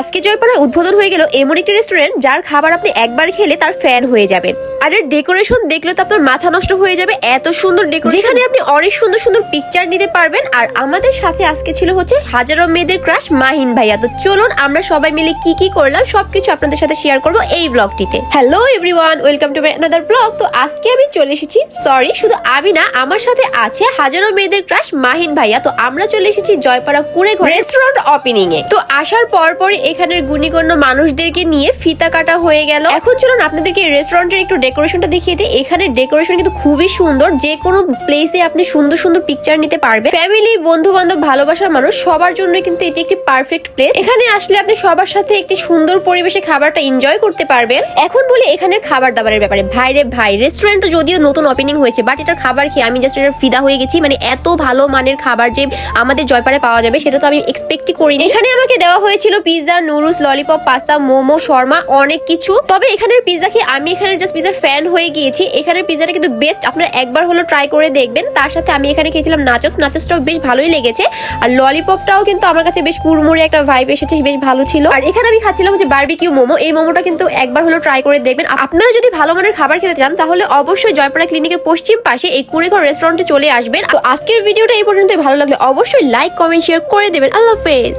আজকে জয়পাড়ায় উদ্বোধন হয়ে গেল এমন একটি রেস্টুরেন্ট যার খাবার আপনি একবার খেলে তার ফ্যান হয়ে যাবেন। আর এর ডেকোরেশন দেখলে তো আপনার মাথা নষ্ট হয়ে যাবে, এত সুন্দর ডেকোরেশন যেখানে আপনি অনেক সুন্দর সুন্দর পিকচার নিতে পারবেন, আর আমাদের সাথে আজকে ছিল হচ্ছে হাজারো মেয়েদের ক্রাশ মাহিন ভাইয়া। তো চলুন আমরা সবাই মিলে কি কি করলাম, সবকিছু আপনাদের সাথে শেয়ার করব এই ব্লগটিতে hello everyone welcome to my another blog তো আজকে আমি চলে এসেছি সরি শুধু আমি না, আমার সাথে আছে হাজারো মেয়েদের ক্রাশ মাহিন ভাইয়া। তো আমরা চলে এসেছি জয়পাড়া কুড়ে ঘর রেস্টুরেন্ট ওপেনিং এ তো আসার পর পরই এখানের গুণীগণ্য মানুষদেরকে নিয়ে ফিতা কাটা হয়ে গেল। এখন চলুন আপনাদেরকে রেস্টুরেন্টের একটু ডেকোরেশনটা দেখিয়ে দিই। এখানে ডেকোরেশন কিন্তু খুবই সুন্দর। যে কোনো প্লেসে আপনি সুন্দর সুন্দর পিকচার নিতে পারবেন। ফ্যামিলি বন্ধু বান্ধব ভালোবাসার মানুষ, সবার জন্য কিন্তু এটি একটি পারফেক্ট প্লেস এখানে আসলে আপনি সবার সাথে একটি সুন্দর পরিবেশে খাবারটা এনজয় করতে পারবেন। এখন বলি এখানের খাবার দাবারের ব্যাপারে। ভাইরে ভাই রেস্টুরেন্ট যদিও নতুন ওপেনিং হয়েছে বাট এটার খাবার খেয়ে আমি জাস্ট এটার ফিদা হয়ে গেছি। মানে এত ভালো মানের খাবার যে আমাদের জয়পাড়ে পাওয়া যাবে, সেটা তো আমি এক্সপেক্টই করিনি। এখানে আমাকে দেওয়া হয়েছিল pizza noodles lollipop pasta momo, Sharma, অনেক কিছু। তবে এখানের পিৎজা খেয়ে আমি এখানে জাস্ট পিৎজার ফ্যান হয়ে গিয়েছি। এখানের পিৎজাটা কিন্তু বেস্ট আপনারা একবার হলো ট্রাই করে দেখবেন। তার সাথে আমি এখানে খেয়েছিলাম নাচস নাচসটাও বেশ ভালোই লেগেছে। আর ললিপপটাও কিন্তু আমার কাছে বেশ কুড়মুড়ে একটা ভাইব এসেছে, বেশ ভালো ছিল। আর এখানে আমি খাচ্ছিলাম হচ্ছে বারবিকিউ মোমো। এই মোমোটা কিন্তু একবার হলো ট্রাই করে দেখবেন। আপনারা যদি ভালো মানের খাবার খেতে চান, তাহলে অবশ্যই জয়পাড়া ক্লিনিকের পশ্চিম পাশে এই কুড়েঘর রেস্টুরেন্টে চলে আসবেন। তো আজকের ভিডিওটা এই পর্যন্তই। ভালো লাগলে অবশ্যই লাইক কমেন্ট শেয়ার করে দেবেন। আল্লাহ হাফেজ।